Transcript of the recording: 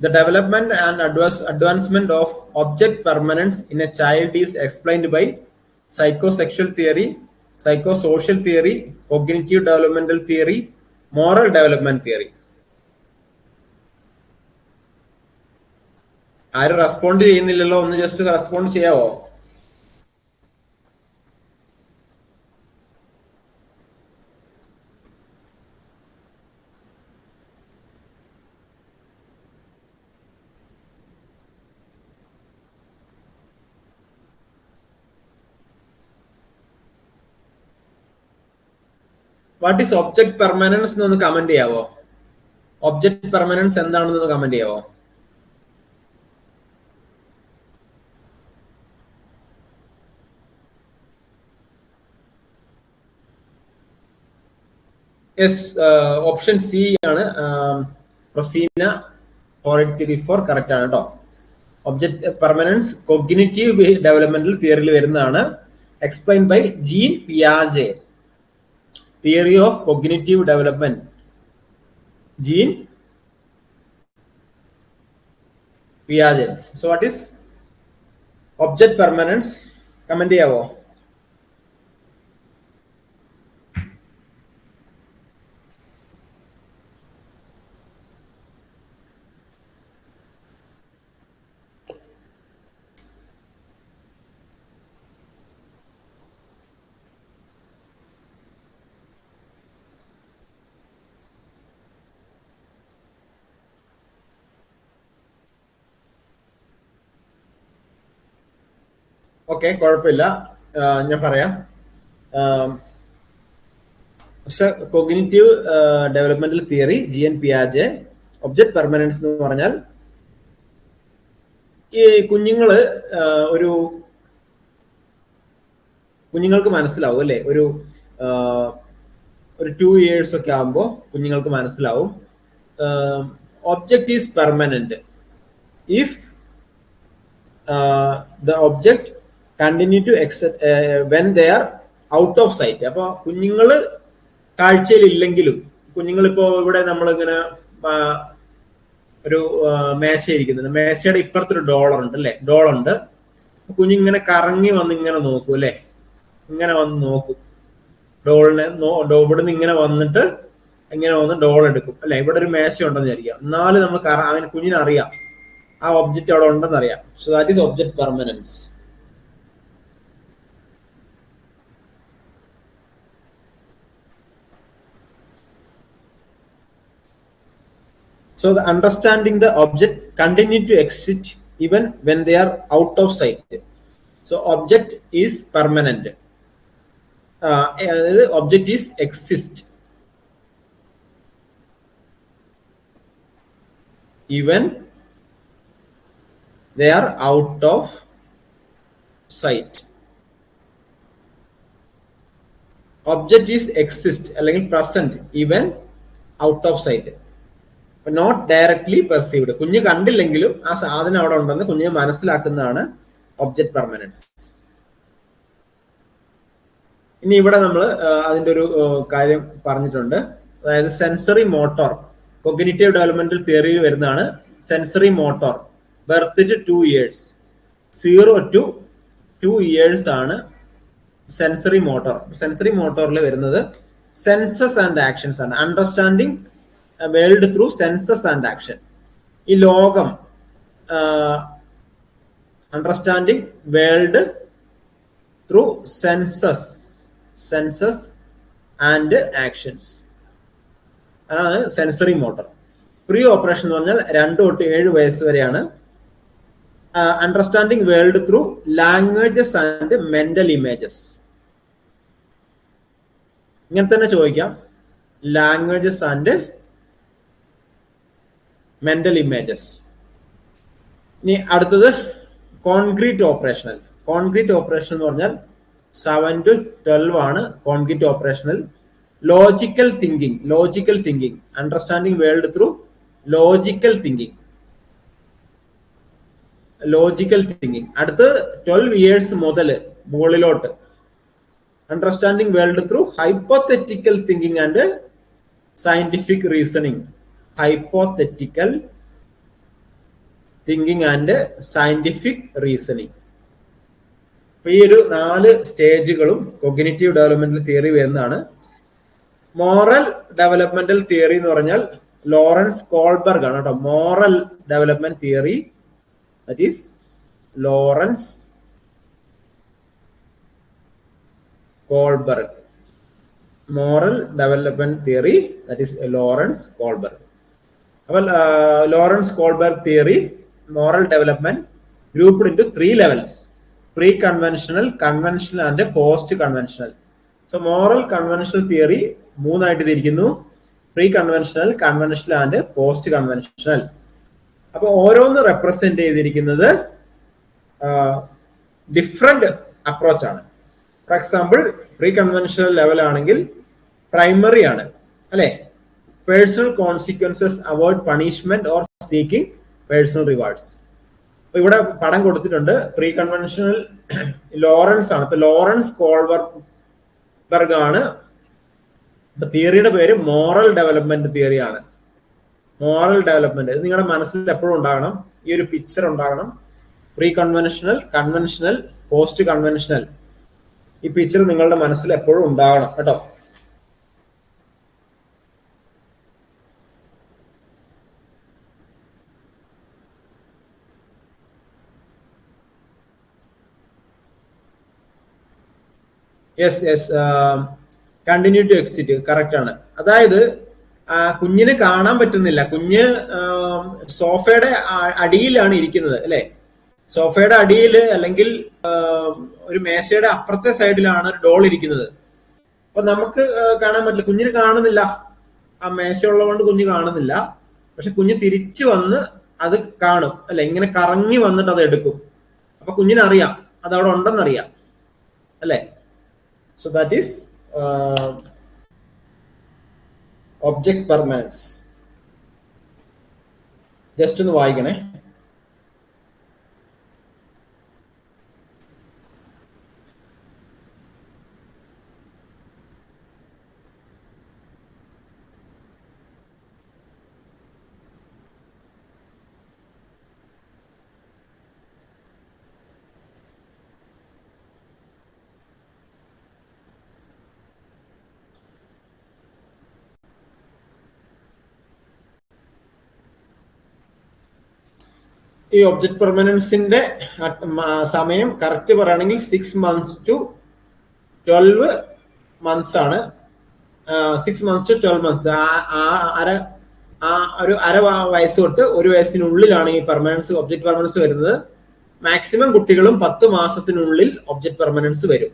The development and advance- advancement of object permanence in a child is explained by psychosexual theory, psychosocial theory, cognitive developmental theory, moral development theory. ആരും respond ചെയ്യുന്നില്ലല്ലോ ഒന്ന് just respond ചെയ്യാവോ what is object permanence എന്നൊന്ന് comment ചെയ്യാവോ? Object permanence എന്താണെന്നൊന്ന് comment ചെയ്യാവോ? Yes option C ആണ് പ്രൊസീന four eight four correct ആണ് കേട്ടോ ഒബ്ജക്ട് പെർമനൻസ് കൊഗ്നേറ്റീവ് ഡെവലപ്മെന്റൽ തിയറിയിൽ വരുന്നതാണ്. എക്സ്പ്ലെയിൻ ബൈ ജീൻ പിയാജെ theory of cognitive development Jean Piaget's so what is object permanence comment ചെയ്യാവോ ഓക്കെ കുഴപ്പമില്ല. ഞാൻ പറയാം. Cognitive developmental theory G N പിയാജെ ഒബ്ജക്ട് പെർമനൻസ് എന്ന് പറഞ്ഞാൽ ഈ കുഞ്ഞുങ്ങൾ ഒരു കുഞ്ഞുങ്ങൾക്ക് മനസ്സിലാവും അല്ലെ? ഒരു ഒരു ടു ഇയേഴ്സ് ഒക്കെ ആകുമ്പോൾ കുഞ്ഞുങ്ങൾക്ക് മനസ്സിലാവും. Object is permanent if the object continue to when they are out of sight അപ്പൊ കുഞ്ഞുങ്ങൾ കാഴ്ചയിൽ ഇല്ലെങ്കിലും കുഞ്ഞുങ്ങൾ ഇപ്പോ ഇവിടെ നമ്മളിങ്ങനെ ഒരു മേശ ഇരിക്കുന്നുണ്ട് മേശയുടെ ഇപ്പുറത്തൊരു ഡോളർ ഉണ്ട് അല്ലെ ഉണ്ട് കുഞ്ഞിങ്ങനെ കറങ്ങി വന്ന് ഇങ്ങനെ നോക്കും അല്ലെ? ഇങ്ങനെ വന്ന് നോക്കും. ഡോളിനെ നോ- ഡോ- ഇവിടുന്ന് ഇങ്ങനെ വന്നിട്ട് ഇങ്ങനെ വന്ന് ഡോൾ എടുക്കും. അല്ലെ? ഇവിടെ ഒരു മേശ ഉണ്ടെന്ന് വിചാരിക്കാം എന്നാലും നമ്മൾ കറ അവന് കുഞ്ഞിനെ അറിയാം ആ ഒബ്ജക്റ്റ് അവിടെ ഉണ്ടെന്ന് അറിയാം so that is object permanence So the understanding the object continue to exist even when they are out of sight. So object is permanent. Uh, അതായത് object is exist. Even they are out of sight. Object is exist അല്ലെങ്കിൽ present even out of sight. Not directly perceived കുഞ്ഞ് കണ്ടില്ലെങ്കിലും ആ സാധനം അവിടെ ഉണ്ടെന്ന് കുഞ്ഞ് മനസ്സിലാക്കുന്നതാണ് object permanence ഇനി ഇവിടെ നമ്മൾ അതിന്റെ ഒരു കാര്യം പറഞ്ഞിട്ടുണ്ട്. അതായത് സെൻസറി മോട്ടോർ കൊഗ്നേറ്റീവ് ഡെവലപ്മെന്റൽ തിയറിയിൽ വരുന്നതാണ് sensory motor birth to years zero to two years ആണ് സെൻസറി മോട്ടോർ സെൻസറി മോട്ടോറിൽ വരുന്നത് സെൻസസ് ആൻഡ് ആക്ഷൻസ് ആണ്. Understanding world through senses and action. ഈ ലോകം understanding world through senses senses and actions. അതാണ് sensory motor. Pre operation എന്ന് പറഞ്ഞാൽ രണ്ട് തൊട്ട് ഏഴ് വയസ്സ് വരെയാണ്. Understanding world through languages and mental images. ഇങ്ങനെ തന്നെ ചോദിക്കാം. ലാംഗ്വേജസ് ആൻഡ് മെന്റൽ ഇമേജസ് ഇനി അടുത്തത് കോൺക്രീറ്റ് ഓപ്പറേഷണൽ കോൺക്രീറ്റ് ഓപ്പറേഷൻ എന്ന് പറഞ്ഞാൽ സെവൻ ടു ട്വൽവ് ആണ് concrete operational logical thinking logical thinking understanding world through logical thinking logical thinking അടുത്ത് twelve years മുതൽ മുകളിലോട്ട്. Understanding world through hypothetical thinking and scientific reasoning hypothetical thinking and scientific reasoning ഈ ഒരു നാല് സ്റ്റേജുകളും cognitive developmental theory വരുന്നതാണ്. Moral developmental theory എന്ന് പറഞ്ഞാൽ ലോറൻസ് കോൾബർഗ് ആണ് കേട്ടോ. Moral development theory that is Lawrence Kohlberg moral development theory that is Lawrence Kohlberg അപ്പോൾ Lawrence Kohlberg theory moral development grouped into three levels pre conventional conventional and post conventional so moral conventional theory മൂന്നായിട്ട് തിരിക്കുന്നു. Pre conventional conventional and post conventional അപ്പൊ ഓരോന്ന് represent ചെയ്തിരിക്കുന്നത് different ആണ്. For example pre conventional level ആണെങ്കിൽ primary ആണ്. അല്ലെ? Personal consequences avoid punishment or seeking personal rewards അപ്പൊ ഇവിടെ പടം കൊടുത്തിട്ടുണ്ട്. പ്രീ കൺവെൻഷണൽ ലോറൻസ് ആണ്. ഇപ്പൊ ലോറൻസ് കോൾവർബർഗ് ആണ്. തിയറിയുടെ പേര് മോറൽ ഡെവലപ്മെന്റ് തിയറി ആണ്. മോറൽ ഡെവലപ്മെന്റ് ഇത് നിങ്ങളുടെ മനസ്സിൽ എപ്പോഴും ഉണ്ടാകണം. ഈ ഒരു പിക്ചർ ഉണ്ടാകണം. Pre conventional conventional post conventional ഈ പിക്ചർ നിങ്ങളുടെ മനസ്സിൽ എപ്പോഴും ഉണ്ടാകണം. കേട്ടോ? Yes yes continue to exist correct ആണ്. അതായത് കുഞ്ഞിന് കാണാൻ പറ്റുന്നില്ല. കുഞ്ഞ് സോഫയുടെ അടിയിലാണ് ഇരിക്കുന്നത് അല്ലെ? സോഫയുടെ അടിയിൽ അല്ലെങ്കിൽ ഒരു മേശയുടെ അപ്പുറത്തെ സൈഡിലാണ് ഒരു ഡോൾ ഇരിക്കുന്നത്. അപ്പൊ നമുക്ക് കാണാൻ പറ്റില്ല. കുഞ്ഞിന് കാണുന്നില്ല. ആ മേശ ഉള്ളതുകൊണ്ട് കുഞ്ഞ് കാണുന്നില്ല. പക്ഷെ കുഞ്ഞ് തിരിച്ചു വന്ന് അത് കാണും. അല്ലെ ഇങ്ങനെ കറങ്ങി വന്നിട്ട് അത് എടുക്കും. അപ്പൊ കുഞ്ഞിനറിയാം. അത് അവിടെ ഉണ്ടെന്നറിയാം. അല്ലെ? So that is object permanence just ഒന്ന് വായിക്കണേ. ഈ ഒബ്ജക്ട് പെർമനൻസിന്റെ സമയം കറക്റ്റ് പറയുകയാണെങ്കിൽ six months to twelve months ആണ്. Six months to twelve months അര ഒരു അര വയസ്സ് തൊട്ട് ഒരു വയസ്സിനുള്ളിലാണ് ഈ പെർമനൻസ് ഒബ്ജക്ട് പെർമനൻസ് വരുന്നത്. മാക്സിമം കുട്ടികളും പത്ത് മാസത്തിനുള്ളിൽ ഒബ്ജക്ട് പെർമനൻസ് വരും.